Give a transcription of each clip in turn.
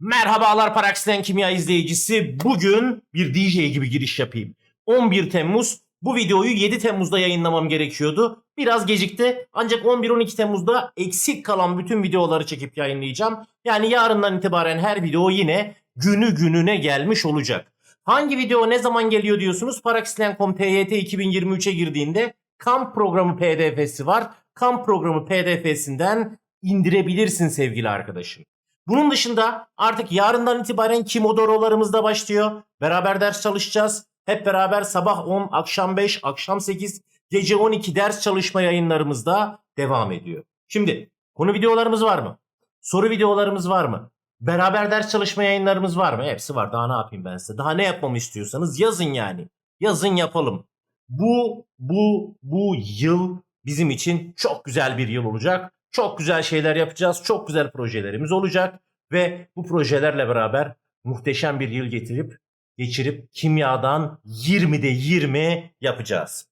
Merhabalar Paraksiden Kimya izleyicisi. Bugün bir DJ gibi giriş yapayım. 11 Temmuz. Bu videoyu 7 Temmuz'da yayınlamam gerekiyordu. Biraz gecikti. Ancak 11-12 Temmuz'da eksik kalan bütün videoları çekip yayınlayacağım. Yani yarından itibaren her video yine günü gününe gelmiş olacak. Hangi video ne zaman geliyor diyorsunuz? Paraksiden.com TYT 2023'e girdiğinde kamp programı pdf'si var. Kamp programı pdf'sinden indirebilirsin sevgili arkadaşım. Bunun dışında artık yarından itibaren Kimodoro'larımız da başlıyor. Beraber ders çalışacağız. Hep beraber sabah 10, akşam 5, akşam 8, gece 12 ders çalışma yayınlarımız da devam ediyor. Şimdi konu videolarımız var mı? Soru videolarımız var mı? Beraber ders çalışma yayınlarımız var mı? Hepsi var. Daha ne yapayım ben size? Daha ne yapmamı istiyorsanız yazın yani. Yazın yapalım. Bu, bu, bu yıl bizim için çok güzel bir yıl olacak. Çok güzel şeyler yapacağız. Çok güzel projelerimiz olacak. Ve bu projelerle beraber muhteşem bir yıl getirip geçirip kimyadan 20'de 20 yapacağız.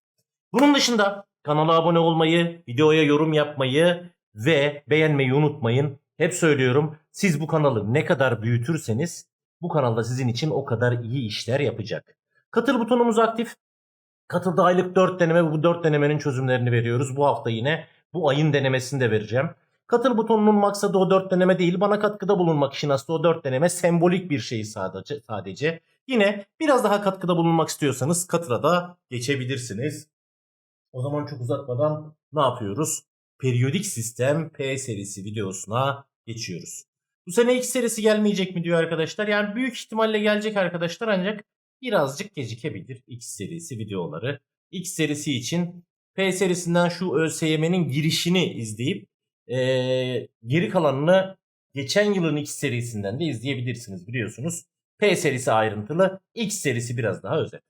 Bunun dışında kanala abone olmayı, videoya yorum yapmayı ve beğenmeyi unutmayın. Hep söylüyorum siz bu kanalı ne kadar büyütürseniz bu kanalda sizin için o kadar iyi işler yapacak. Katıl butonumuz aktif. Katılda aylık 4 deneme bu 4 denemenin çözümlerini veriyoruz. Bu hafta yine bu ayın denemesini de vereceğim. Katıl butonunun maksadı o 4 deneme değil. Bana katkıda bulunmak için aslında o 4 deneme sembolik bir şey sadece. sadece. Yine biraz daha katkıda bulunmak istiyorsanız katıla da geçebilirsiniz. O zaman çok uzatmadan ne yapıyoruz? Periyodik sistem P serisi videosuna geçiyoruz. Bu sene X serisi gelmeyecek mi diyor arkadaşlar. Yani büyük ihtimalle gelecek arkadaşlar ancak birazcık gecikebilir X serisi videoları. X serisi için P serisinden şu ÖSYM'nin girişini izleyip eee, geri kalanını geçen yılın X serisinden de izleyebilirsiniz biliyorsunuz. P serisi ayrıntılı, X serisi biraz daha özel.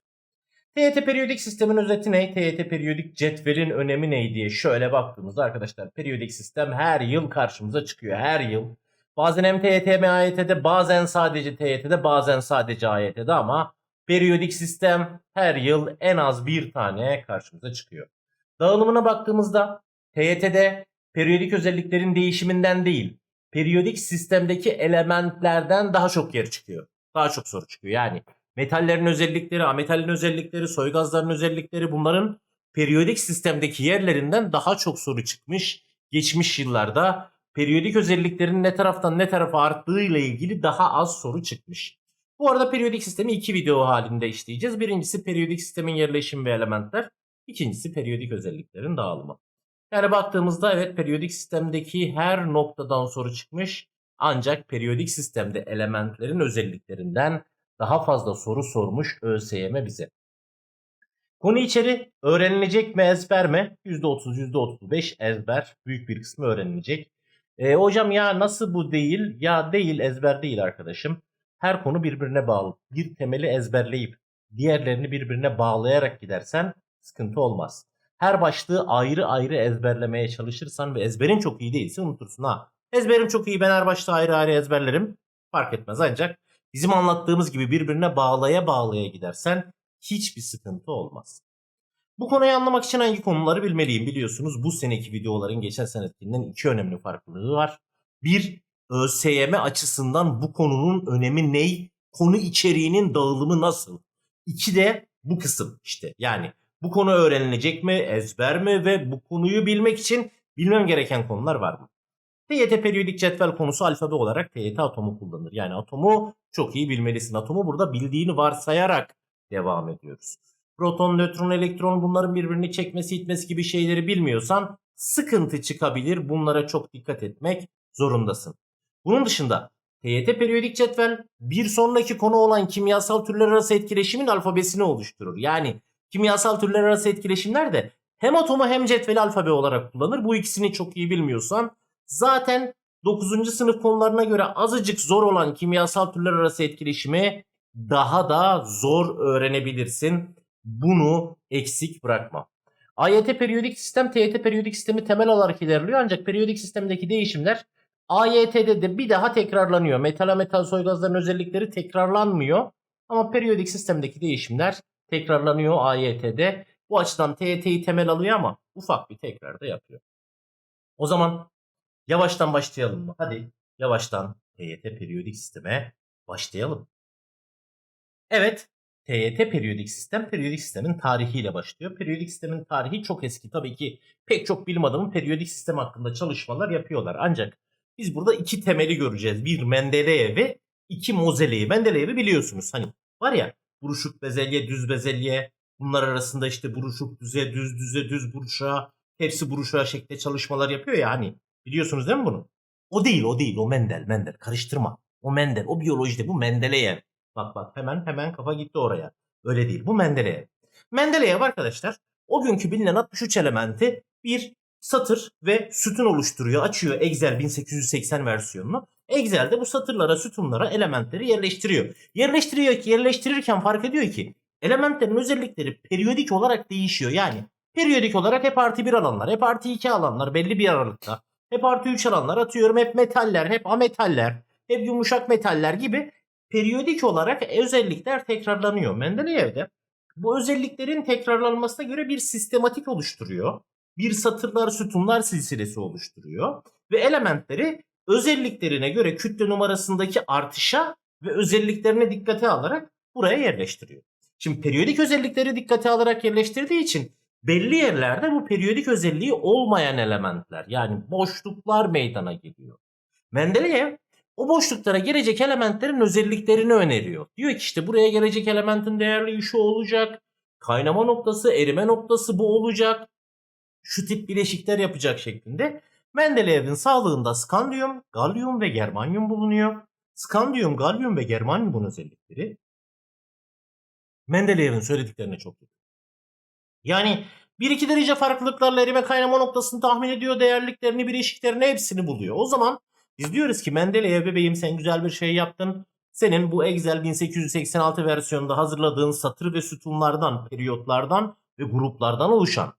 TYT periyodik sistemin özeti ne? TYT periyodik cetvelin önemi ne diye şöyle baktığımızda arkadaşlar periyodik sistem her yıl karşımıza çıkıyor. Her yıl. Bazen hem TYT hem AYT'de bazen sadece TYT'de bazen sadece AYT'de ama periyodik sistem her yıl en az bir tane karşımıza çıkıyor. Dağılımına baktığımızda TYT'de periyodik özelliklerin değişiminden değil, periyodik sistemdeki elementlerden daha çok yer çıkıyor. Daha çok soru çıkıyor. Yani metallerin özellikleri, ametallerin özellikleri, soy gazların özellikleri bunların periyodik sistemdeki yerlerinden daha çok soru çıkmış. Geçmiş yıllarda periyodik özelliklerin ne taraftan ne tarafa arttığı ile ilgili daha az soru çıkmış. Bu arada periyodik sistemi iki video halinde işleyeceğiz. Birincisi periyodik sistemin yerleşimi ve elementler. İkincisi periyodik özelliklerin dağılımı. Yani baktığımızda evet periyodik sistemdeki her noktadan soru çıkmış. Ancak periyodik sistemde elementlerin özelliklerinden daha fazla soru sormuş ÖSYM bize. Konu içeri öğrenilecek mi ezber mi? %30, %35 ezber. Büyük bir kısmı öğrenilecek. E, hocam ya nasıl bu değil? Ya değil ezber değil arkadaşım. Her konu birbirine bağlı. Bir temeli ezberleyip diğerlerini birbirine bağlayarak gidersen sıkıntı olmaz. Her başlığı ayrı ayrı ezberlemeye çalışırsan ve ezberin çok iyi değilse unutursun ha. Ezberim çok iyi ben her başlığı ayrı ayrı ezberlerim. Fark etmez ancak bizim anlattığımız gibi birbirine bağlaya bağlaya gidersen hiçbir sıkıntı olmaz. Bu konuyu anlamak için hangi konuları bilmeliyim biliyorsunuz. Bu seneki videoların geçen senekinden iki önemli farklılığı var. Bir, ÖSYM açısından bu konunun önemi ney? Konu içeriğinin dağılımı nasıl? İki de bu kısım işte yani bu konu öğrenilecek mi, ezber mi ve bu konuyu bilmek için bilmem gereken konular var mı? TYT periyodik cetvel konusu alfabe olarak TYT atomu kullanır. Yani atomu çok iyi bilmelisin. Atomu burada bildiğini varsayarak devam ediyoruz. Proton, nötron, elektron bunların birbirini çekmesi, itmesi gibi şeyleri bilmiyorsan sıkıntı çıkabilir. Bunlara çok dikkat etmek zorundasın. Bunun dışında TYT periyodik cetvel bir sonraki konu olan kimyasal türler arası etkileşimin alfabesini oluşturur. Yani kimyasal türler arası etkileşimler de hem atomu hem cetveli alfabe olarak kullanır. Bu ikisini çok iyi bilmiyorsan zaten 9. sınıf konularına göre azıcık zor olan kimyasal türler arası etkileşimi daha da zor öğrenebilirsin. Bunu eksik bırakma. AYT periyodik sistem TYT periyodik sistemi temel olarak ilerliyor ancak periyodik sistemdeki değişimler AYT'de de bir daha tekrarlanıyor. Metal metal soy gazların özellikleri tekrarlanmıyor. Ama periyodik sistemdeki değişimler tekrarlanıyor AYT'de. Bu açıdan TYT'yi temel alıyor ama ufak bir tekrar da yapıyor. O zaman yavaştan başlayalım mı? Hadi yavaştan TYT periyodik sisteme başlayalım. Evet, TYT periyodik sistem, periyodik sistemin tarihiyle başlıyor. Periyodik sistemin tarihi çok eski. Tabii ki pek çok bilim adamı periyodik sistem hakkında çalışmalar yapıyorlar. Ancak biz burada iki temeli göreceğiz. Bir Mendeleyev'i, iki Moseley'i. Mendeleyev'i biliyorsunuz. Hani var ya buruşuk bezelye, düz bezelye. Bunlar arasında işte buruşuk düze, düz düze, düz buruşuğa. Hepsi buruşuğa şeklinde çalışmalar yapıyor ya hani. Biliyorsunuz değil mi bunu? O değil, o değil. O Mendel, Mendel. Karıştırma. O Mendel, o biyolojide. Bu Mendeleyev. Bak bak hemen hemen kafa gitti oraya. Öyle değil. Bu Mendeleyev. Mendeleyev arkadaşlar o günkü bilinen 63 elementi bir satır ve sütun oluşturuyor. Açıyor Excel 1880 versiyonunu. Excel'de bu satırlara, sütunlara elementleri yerleştiriyor. Yerleştiriyor ki yerleştirirken fark ediyor ki elementlerin özellikleri periyodik olarak değişiyor. Yani periyodik olarak hep artı 1 alanlar, hep artı 2 alanlar belli bir aralıkta. Hep artı 3 alanlar atıyorum hep metaller, hep ametaller, hep yumuşak metaller gibi periyodik olarak özellikler tekrarlanıyor. Mendeleyev'de bu özelliklerin tekrarlanmasına göre bir sistematik oluşturuyor. Bir satırlar sütunlar silsilesi oluşturuyor. Ve elementleri özelliklerine göre kütle numarasındaki artışa ve özelliklerine dikkate alarak buraya yerleştiriyor. Şimdi periyodik özellikleri dikkate alarak yerleştirdiği için belli yerlerde bu periyodik özelliği olmayan elementler yani boşluklar meydana geliyor. Mendeleev o boşluklara gelecek elementlerin özelliklerini öneriyor. Diyor ki işte buraya gelecek elementin değerli şu olacak. Kaynama noktası, erime noktası bu olacak. Şu tip bileşikler yapacak şeklinde. Mendeleev'in sağlığında skandiyum, galyum ve germanyum bulunuyor. Skandiyum, galyum ve germanyumun özellikleri Mendeleev'in söylediklerine çok yakın. Yani 1-2 derece farklılıklarla erime kaynama noktasını tahmin ediyor. Değerliklerini, bileşiklerini hepsini buluyor. O zaman biz diyoruz ki Mendeleev bebeğim sen güzel bir şey yaptın. Senin bu Excel 1886 versiyonunda hazırladığın satır ve sütunlardan, periyotlardan ve gruplardan oluşan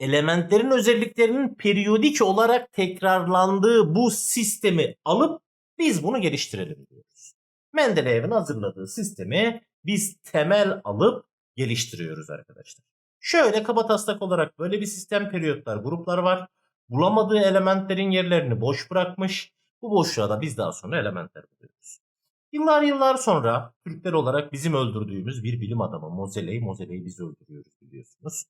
elementlerin özelliklerinin periyodik olarak tekrarlandığı bu sistemi alıp biz bunu geliştirelim diyoruz. Mendeleev'in hazırladığı sistemi biz temel alıp geliştiriyoruz arkadaşlar. Şöyle kabataslak olarak böyle bir sistem periyotlar, gruplar var. Bulamadığı elementlerin yerlerini boş bırakmış. Bu boşluğa da biz daha sonra elementler buluyoruz. Yıllar yıllar sonra Türkler olarak bizim öldürdüğümüz bir bilim adamı Moseley, Moseley'i biz öldürüyoruz biliyorsunuz.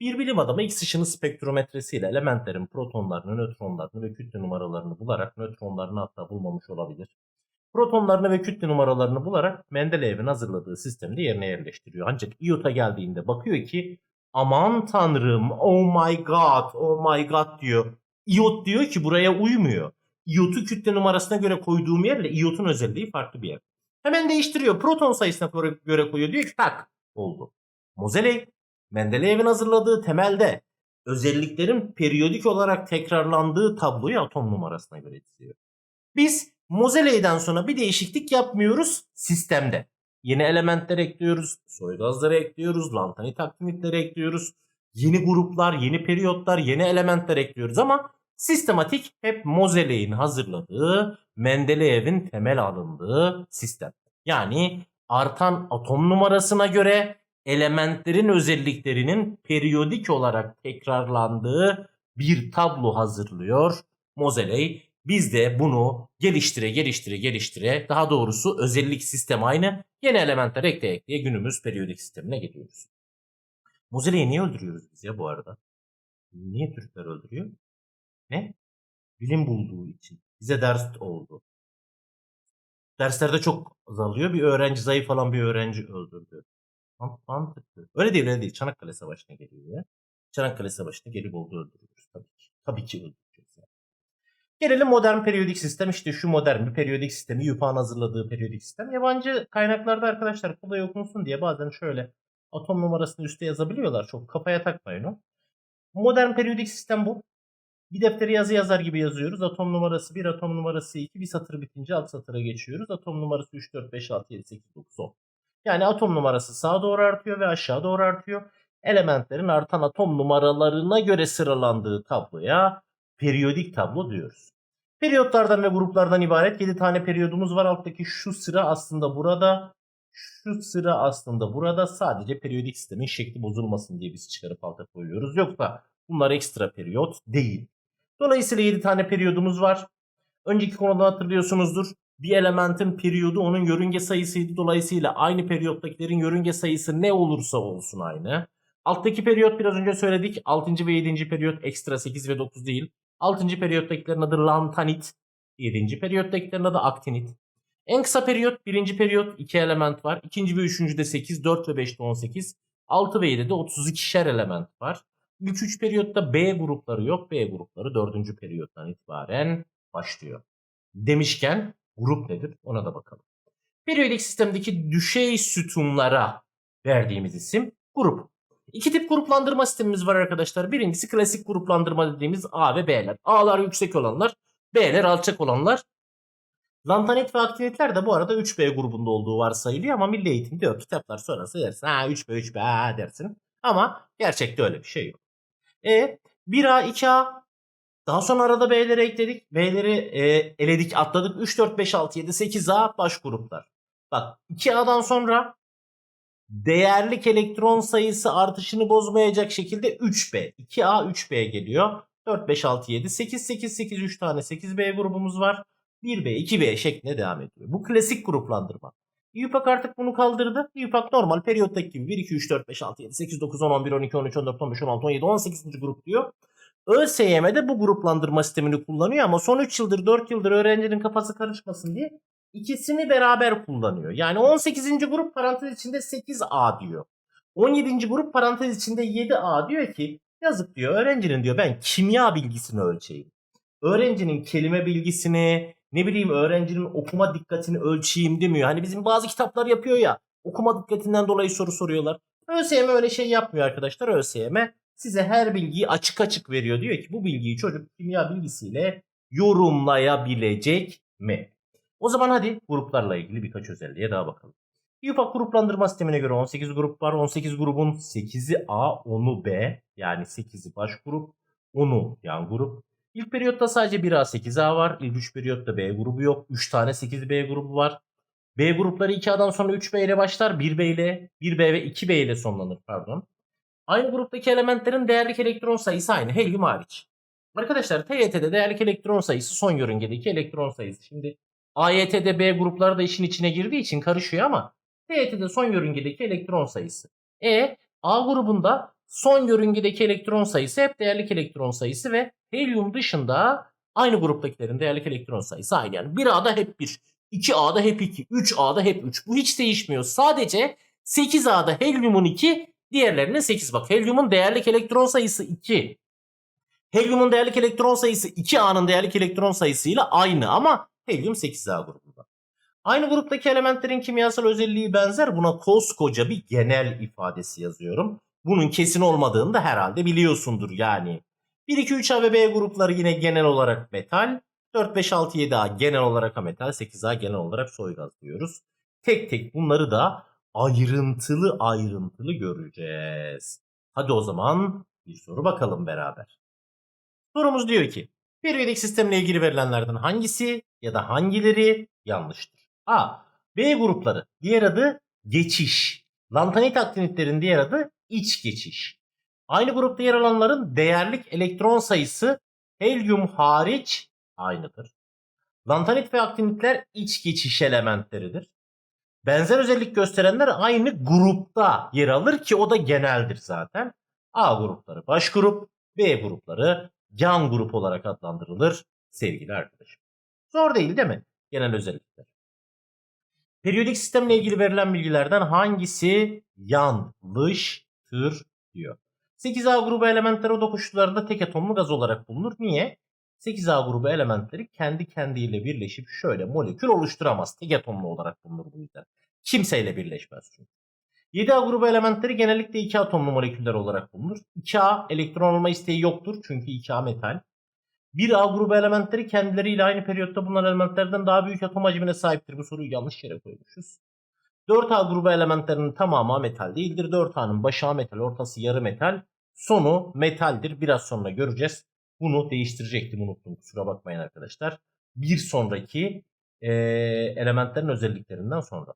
Bir bilim adamı X ışını spektrometresiyle elementlerin protonlarını, nötronlarını ve kütle numaralarını bularak nötronlarını hatta bulmamış olabilir. Protonlarını ve kütle numaralarını bularak Mendeleev'in hazırladığı sistemi de yerine yerleştiriyor. Ancak iota geldiğinde bakıyor ki aman tanrım oh my god oh my god diyor. İyot diyor ki buraya uymuyor. İyotu kütle numarasına göre koyduğum yerle iyotun özelliği farklı bir yer. Hemen değiştiriyor. Proton sayısına göre koyuyor. Diyor ki tak oldu. Moseley Mendeleev'in hazırladığı temelde özelliklerin periyodik olarak tekrarlandığı tabloyu atom numarasına göre çiziyor. Biz Moseley'den sonra bir değişiklik yapmıyoruz sistemde. Yeni elementler ekliyoruz, soy gazları ekliyoruz, lantanit aktinitleri ekliyoruz. Yeni gruplar, yeni periyotlar, yeni elementler ekliyoruz ama sistematik hep Moseley'in hazırladığı, Mendeleev'in temel alındığı sistem. Yani artan atom numarasına göre elementlerin özelliklerinin periyodik olarak tekrarlandığı bir tablo hazırlıyor Moseley. Biz de bunu geliştire geliştire geliştire daha doğrusu özellik sistem aynı yeni elementler ekleye ekleye günümüz periyodik sistemine geliyoruz. Moseley'i niye öldürüyoruz biz ya bu arada? Niye Türkler öldürüyor? Ne? Bilim bulduğu için. Bize ders oldu. Derslerde çok azalıyor. Bir öğrenci zayıf olan bir öğrenci öldürdü. Mantıklı. Öyle değil öyle değil. Çanakkale Savaşı'na geliyor ya. Çanakkale Savaşı'nda Geliboldu öldürüyoruz tabii ki. Tabii ki öldüreceğiz yani. Gelelim modern periyodik sistem. İşte şu modern bir periyodik sistemi. YUPA'nın hazırladığı periyodik sistem. Yabancı kaynaklarda arkadaşlar kolay okunsun diye bazen şöyle atom numarasını üste yazabiliyorlar. Çok kafaya takmayın o. Modern periyodik sistem bu. Bir defteri yazı yazar gibi yazıyoruz. Atom numarası 1, atom numarası 2. Bir satır bitince alt satıra geçiyoruz. Atom numarası 3, 4, 5, 6, 7, 8, 9, 10. Yani atom numarası sağa doğru artıyor ve aşağı doğru artıyor. Elementlerin artan atom numaralarına göre sıralandığı tabloya periyodik tablo diyoruz. Periyotlardan ve gruplardan ibaret 7 tane periyodumuz var. Alttaki şu sıra aslında burada. Şu sıra aslında burada. Sadece periyodik sistemin şekli bozulmasın diye biz çıkarıp alta koyuyoruz. Yoksa bunlar ekstra periyot değil. Dolayısıyla 7 tane periyodumuz var. Önceki konuda hatırlıyorsunuzdur. Bir elementin periyodu onun yörünge sayısıydı. Dolayısıyla aynı periyottakilerin yörünge sayısı ne olursa olsun aynı. Alttaki periyot biraz önce söyledik. 6. ve 7. periyot ekstra 8 ve 9 değil. 6. periyottakilerin adı lantanit. 7. periyottakilerin adı aktinit. En kısa periyot 1. periyot 2 element var. 2. ve 3. de 8, 4 ve 5 de 18. 6 ve 7'de 32'şer element var. İlk 3 periyotta B grupları yok. B grupları 4. periyottan itibaren başlıyor. Demişken grup nedir ona da bakalım. Periyodik sistemdeki düşey sütunlara verdiğimiz isim grup. İki tip gruplandırma sistemimiz var arkadaşlar. Birincisi klasik gruplandırma dediğimiz A ve B'ler. A'lar yüksek olanlar, B'ler alçak olanlar. Lantanit ve aktinitler de bu arada 3B grubunda olduğu varsayılıyor ama milli eğitimde yok. Kitaplar sonrası dersin. Ha 3B 3B ha dersin. Ama gerçekte öyle bir şey yok. E 1A 2A daha sonra arada B'leri ekledik. B'leri e, eledik atladık. 3 4 5 6 7 8A baş gruplar. Bak 2A'dan sonra değerlik elektron sayısı artışını bozmayacak şekilde 3B. 2A 3B geliyor. 4 5 6 7 8 8 8 3 tane 8B grubumuz var. 1B 2B şeklinde devam ediyor. Bu klasik gruplandırma. UPAC artık bunu kaldırdı. UPAC normal periyottaki gibi 1 2 3 4 5 6 7 8 9 10 11 12 13 14 15 16 17 18. grup diyor. ÖSYM'de bu gruplandırma sistemini kullanıyor ama son 3 yıldır 4 yıldır öğrencinin kafası karışmasın diye ikisini beraber kullanıyor. Yani 18. grup parantez içinde 8A diyor. 17. grup parantez içinde 7A diyor ki yazık diyor öğrencinin diyor ben kimya bilgisini ölçeyim. Öğrencinin kelime bilgisini ne bileyim öğrencinin okuma dikkatini ölçeyim demiyor. Hani bizim bazı kitaplar yapıyor ya okuma dikkatinden dolayı soru soruyorlar. ÖSYM öyle şey yapmıyor arkadaşlar. ÖSYM size her bilgiyi açık açık veriyor. Diyor ki bu bilgiyi çocuk kimya bilgisiyle yorumlayabilecek mi? O zaman hadi gruplarla ilgili birkaç özelliğe daha bakalım. UPAC gruplandırma sistemine göre 18 grup var. 18 grubun 8'i A, 10'u B. Yani 8'i baş grup, 10'u yan grup. İlk periyotta sadece 1A 8A var. İlk 3 periyotta B grubu yok. 3 tane 8B grubu var. B grupları 2A'dan sonra 3B ile başlar. 1B ile 1B ve 2B ile sonlanır pardon. Aynı gruptaki elementlerin değerlik elektron sayısı aynı. Helyum hariç. Arkadaşlar TYT'de değerlik elektron sayısı son yörüngedeki elektron sayısı. Şimdi AYT'de B grupları da işin içine girdiği için karışıyor ama TYT'de son yörüngedeki elektron sayısı. E A grubunda son yörüngedeki elektron sayısı hep değerlik elektron sayısı ve helyum dışında aynı gruptakilerin değerlik elektron sayısı aynı. Yani 1A'da hep 1, 2A'da hep 2, 3A'da hep 3. Bu hiç değişmiyor. Sadece 8A'da helyumun 2, diğerlerinin 8. Bak helyumun değerlik elektron sayısı 2. Helyumun değerlik elektron sayısı 2A'nın değerlik elektron sayısıyla aynı ama helyum 8A grubunda. Aynı gruptaki elementlerin kimyasal özelliği benzer. Buna koskoca bir genel ifadesi yazıyorum. Bunun kesin olmadığını da herhalde biliyorsundur yani. 1, 2, 3A ve B grupları yine genel olarak metal. 4, 5, 6, 7A genel olarak ametal. 8A genel olarak soygaz diyoruz. Tek tek bunları da ayrıntılı ayrıntılı göreceğiz. Hadi o zaman bir soru bakalım beraber. Sorumuz diyor ki periyodik sistemle ilgili verilenlerden hangisi ya da hangileri yanlıştır? A. B grupları. Diğer adı geçiş. Lantanit aktinitlerin diğer adı iç geçiş. Aynı grupta yer alanların değerlik elektron sayısı helyum hariç aynıdır. Lantanit ve aktinitler iç geçiş elementleridir. Benzer özellik gösterenler aynı grupta yer alır ki o da geneldir zaten. A grupları baş grup, B grupları yan grup olarak adlandırılır sevgili arkadaşım. Zor değil değil mi? Genel özellikler. Periyodik sistemle ilgili verilen bilgilerden hangisi yanlıştır diyor. 8A grubu elementleri oda koşullarında tek atomlu gaz olarak bulunur. Niye? 8A grubu elementleri kendi kendiyle birleşip şöyle molekül oluşturamaz. Tek atomlu olarak bulunur bu yüzden. Kimseyle birleşmez çünkü. 7A grubu elementleri genellikle 2 atomlu moleküller olarak bulunur. 2A elektron olma isteği yoktur çünkü 2A metal. 1A grubu elementleri kendileriyle aynı periyotta bulunan elementlerden daha büyük atom hacmine sahiptir. Bu soruyu yanlış yere koymuşuz. 4A grubu elementlerinin tamamı metal değildir. 4A'nın başı metal, ortası yarı metal, sonu metaldir. Biraz sonra göreceğiz. Bunu değiştirecektim unuttum kusura bakmayın arkadaşlar. Bir sonraki e, elementlerin özelliklerinden sonra.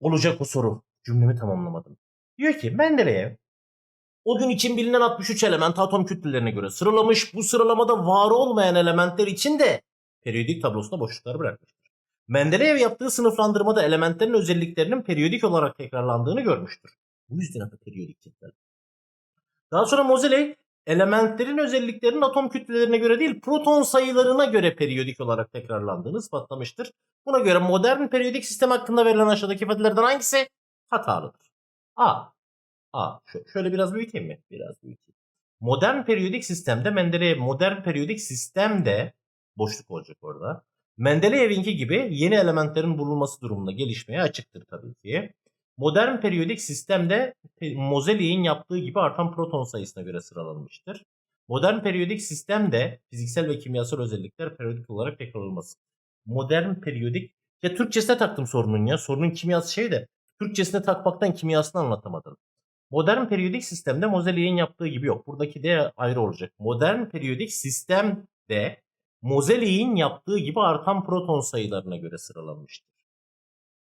Olacak o soru. Cümlemi tamamlamadım. Diyor ki Mendeleev o gün için bilinen 63 element atom kütlelerine göre sıralamış. Bu sıralamada var olmayan elementler için de periyodik tablosunda boşluklar bırakmıştır. Mendeleev yaptığı sınıflandırmada elementlerin özelliklerinin periyodik olarak tekrarlandığını görmüştür. Bu yüzden adı periyodik cetvel. Daha sonra Moseley elementlerin özelliklerinin atom kütlelerine göre değil proton sayılarına göre periyodik olarak tekrarlandığını ispatlamıştır. Buna göre modern periyodik sistem hakkında verilen aşağıdaki ifadelerden hangisi hatalıdır? A. A. Şö- Şöyle biraz büyüteyim mi? Biraz büyüteyim. Modern periyodik sistemde Mendeleev modern periyodik sistemde boşluk olacak orada. Mendeleev'inki gibi yeni elementlerin bulunması durumunda gelişmeye açıktır tabii ki. Modern periyodik sistemde Moseley'in yaptığı gibi artan proton sayısına göre sıralanmıştır. Modern periyodik sistemde fiziksel ve kimyasal özellikler periyodik olarak tekrarlanması. Modern periyodik ya Türkçesine taktım sorunun ya. Sorunun kimyası şey de Türkçesine takmaktan kimyasını anlatamadım. Modern periyodik sistemde Moseley'in yaptığı gibi yok. Buradaki de ayrı olacak. Modern periyodik sistemde Moseley'in yaptığı gibi artan proton sayılarına göre sıralanmıştır.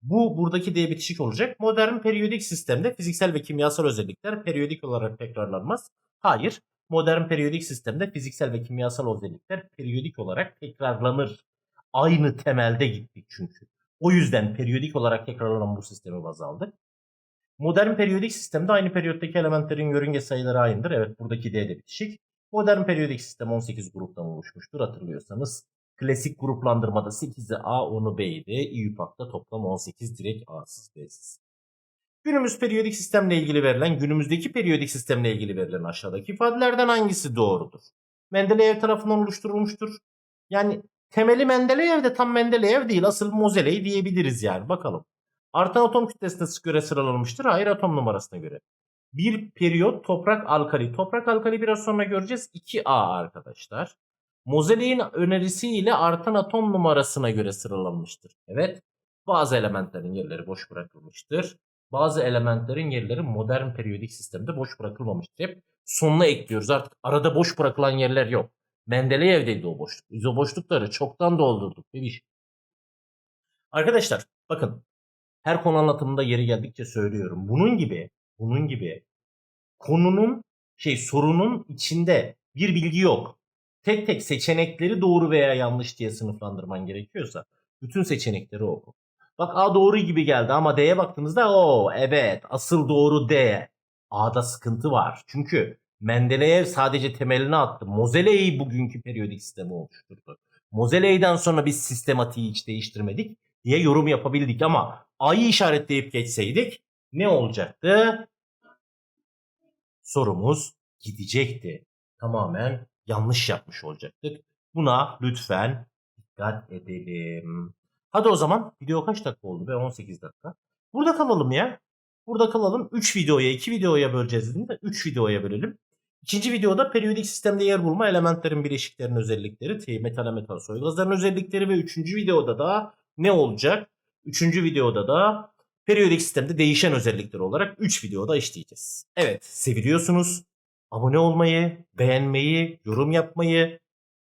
Bu buradaki D bitişik olacak. Modern periyodik sistemde fiziksel ve kimyasal özellikler periyodik olarak tekrarlanmaz. Hayır. Modern periyodik sistemde fiziksel ve kimyasal özellikler periyodik olarak tekrarlanır. Aynı temelde gittik çünkü. O yüzden periyodik olarak tekrarlanan bu sistemi baz aldık. Modern periyodik sistemde aynı periyottaki elementlerin yörünge sayıları aynıdır. Evet buradaki D de bitişik. Modern periyodik sistem 18 gruptan oluşmuştur hatırlıyorsanız. Klasik gruplandırmada 8'i A, 10'u B'ydi. İYÜPAK'ta toplam 18 direkt A'sız B'siz. Günümüz periyodik sistemle ilgili verilen, günümüzdeki periyodik sistemle ilgili verilen aşağıdaki ifadelerden hangisi doğrudur? Mendeleev tarafından oluşturulmuştur. Yani temeli Mendeleev de tam Mendeleev değil. Asıl Moseley diyebiliriz yani. Bakalım. Artan atom kütlesine göre sıralanmıştır. Hayır atom numarasına göre. Bir periyot toprak alkali. Toprak alkali biraz sonra göreceğiz. 2A arkadaşlar. Moseley'in önerisiyle artan atom numarasına göre sıralanmıştır. Evet. Bazı elementlerin yerleri boş bırakılmıştır. Bazı elementlerin yerleri modern periyodik sistemde boş bırakılmamıştır. Hep sonuna ekliyoruz. Artık arada boş bırakılan yerler yok. Mendeleyev'deydi o boşluk. Biz o boşlukları çoktan doldurduk. Bebiş. Arkadaşlar bakın her konu anlatımında yeri geldikçe söylüyorum. Bunun gibi, bunun gibi konunun şey sorunun içinde bir bilgi yok. Tek tek seçenekleri doğru veya yanlış diye sınıflandırman gerekiyorsa bütün seçenekleri oku. Bak A doğru gibi geldi ama D'ye baktığınızda o evet asıl doğru D. A'da sıkıntı var. Çünkü Mendeleev sadece temelini attı. Moseley bugünkü periyodik sistemi oluşturdu. Moseley'den sonra biz sistematiği hiç değiştirmedik diye yorum yapabildik ama A'yı işaretleyip geçseydik ne olacaktı? Sorumuz gidecekti. Tamamen yanlış yapmış olacaktık. Buna lütfen dikkat edelim. Hadi o zaman video kaç dakika oldu be 18 dakika. Burada kalalım ya. Burada kalalım. 3 videoya 2 videoya böleceğiz dedim de 3 videoya bölelim. İkinci videoda periyodik sistemde yer bulma elementlerin bileşiklerin özellikleri, T metal metal soy gazların özellikleri ve üçüncü videoda da ne olacak? Üçüncü videoda da periyodik sistemde değişen özellikler olarak 3 videoda işleyeceğiz. Evet seviliyorsunuz. Abone olmayı, beğenmeyi, yorum yapmayı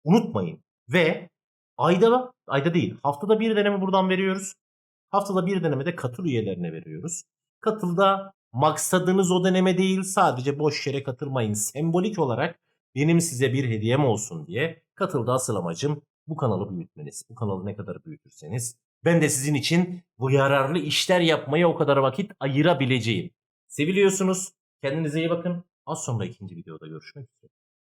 unutmayın. Ve ayda, ayda değil haftada bir deneme buradan veriyoruz. Haftada bir deneme de katıl üyelerine veriyoruz. Katılda maksadınız o deneme değil sadece boş yere katılmayın. Sembolik olarak benim size bir hediyem olsun diye katılda asıl amacım bu kanalı büyütmeniz. Bu kanalı ne kadar büyütürseniz ben de sizin için bu yararlı işler yapmaya o kadar vakit ayırabileceğim. Seviliyorsunuz. Kendinize iyi bakın. Az sonra ikinci videoda görüşmek üzere.